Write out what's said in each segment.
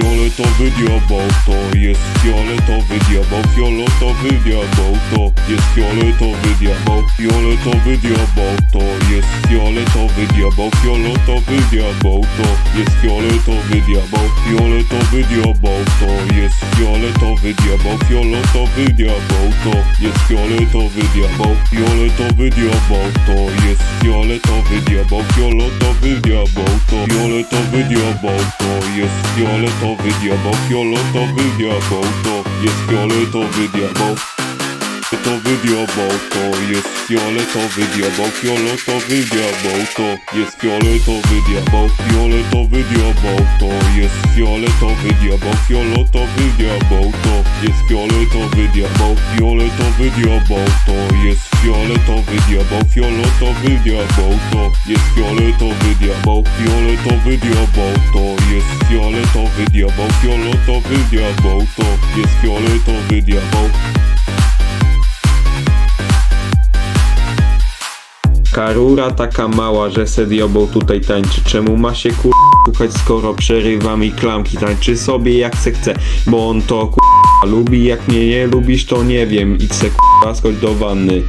Fioletowy diabeł to jest fioletowy diabeł Fioletowy diabeł to jest fioletowy diabeł Fioletowy diabeł to jest fioletowy diabeł Fioletowy diabeł to jest fioletowy diabeł Fioletowy diabeł to jest fioletowy diabeł Fioletowy diabeł to jest fioletowy diabeł Fioletowy diabeł to jest fioletowy diabeł Fioletowy diabeł to fioletowy diabeł to jest fioletowy diabeł Fioletowy diabeł to jest fioletowy diabeł. Fioletowy diabeł to jest fioletowy diabeł Fioletowy diabeł to jest fioletowy diabeł. Fioletowy diabeł to jest fioletowy diabeł Fioletowy diabeł to jest fioletowy diabeł. Fioletowy diabeł to jest fioletowy diabeł Fioletowy diabeł to jest fioletowy diabeł Fioletowy diabeł to jest fioletowy diabeł Fioletowy diabeł to jest fioletowy diabeł Karura taka mała, że se diabeł tutaj tańczy. Czemu ma się kur... słuchać skoro przerywa mi klamki Tańczy sobie jak se chce, bo on to kur... lubi Jak mnie nie lubisz to nie wiem. Idź se kur... do wanny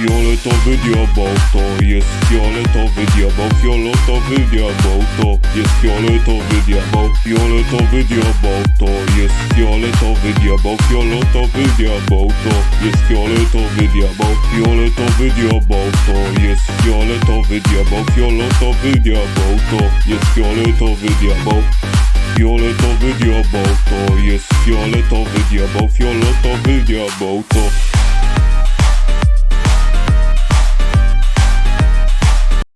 Fioletowy diabeł to jest fioletowy diabeł Fioletowy diabeł to jest fioletowy diabeł Fioletowy diabeł to jest fioletowy diabeł Fioletowy diabeł to jest fioletowy diabeł Fioletowy diabeł to jest fioletowy diabeł Fioletowy diabeł to jest fioletowy diabeł Fioletowy diabeł to jest fioletowy diabeł Fioletowy diabeł to